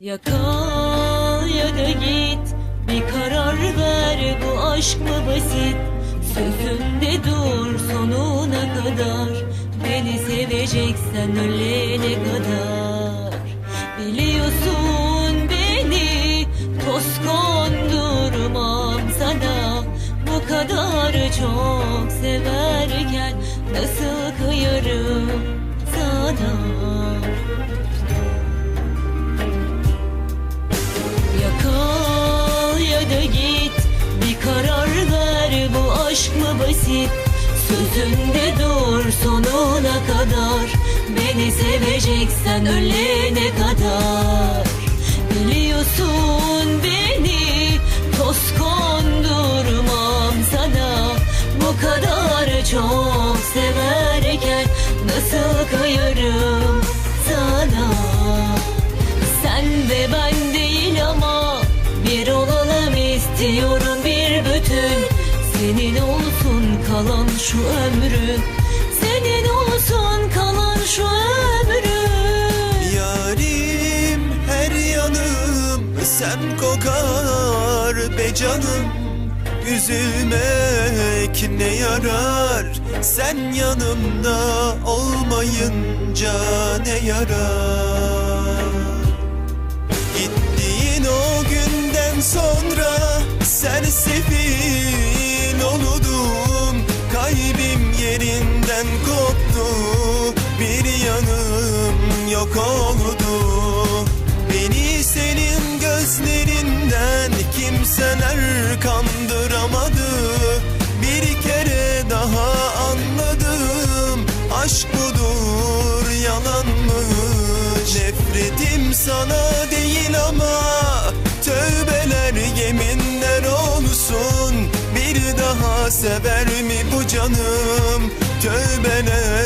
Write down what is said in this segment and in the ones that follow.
Ya kal ya da git Bir karar ver bu aşk mı basit? Sözünde dur sonuna kadar? Beni seveceksen ölene kadar? Biliyorsun beni toz kondurmam sana. Bu kadar çok severken Nasıl kıyarım sana aşk mı basit? Sözünde dur sonuna kadar. Beni seveceksen ölene kadar. Biliyorsun beni toz kondurmam sana. Bu kadar çok severken Nasıl kıyarım sana? Sen ve ben değil ama bir olalım istiyorum bir bütün Senin olsun kalan şu ömrüm Senin olsun kalan şu ömrüm Yarim her yanım sen kokar be canım. Üzülmek ne yarar? Sen yanımda olmayınca ne yarar yanım yok oldu. Beni senin gözlerinden kimseler kandıramadı. Bir kere daha anladım. Aşk budur yalanmış Nefretim sana değil ama tövbeler yeminler olsun. Bir daha sever mi bu canım? Tövbeler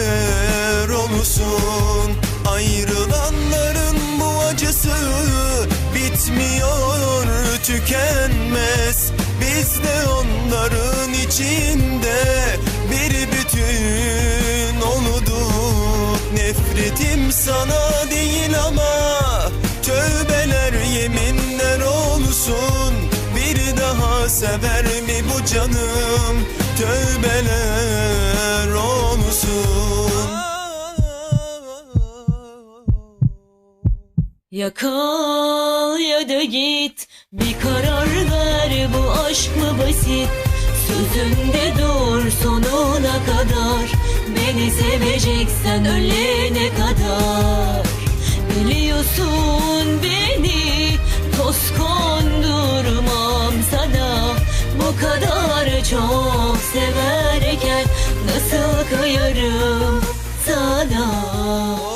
Biz de onların içinde bir bütün olduk Nefretim sana değil ama tövbeler yeminler olsun. Bir daha sever mi bu canım? Tövbeler olsun Ya kal ya da git Bir karar ver bu aşk mı basit? Sözünde dur sonuna kadar Beni seveceksen ölene kadar. Biliyorsun beni toz kondurmam sana. Bu kadar çok severken Nasıl kıyarım sana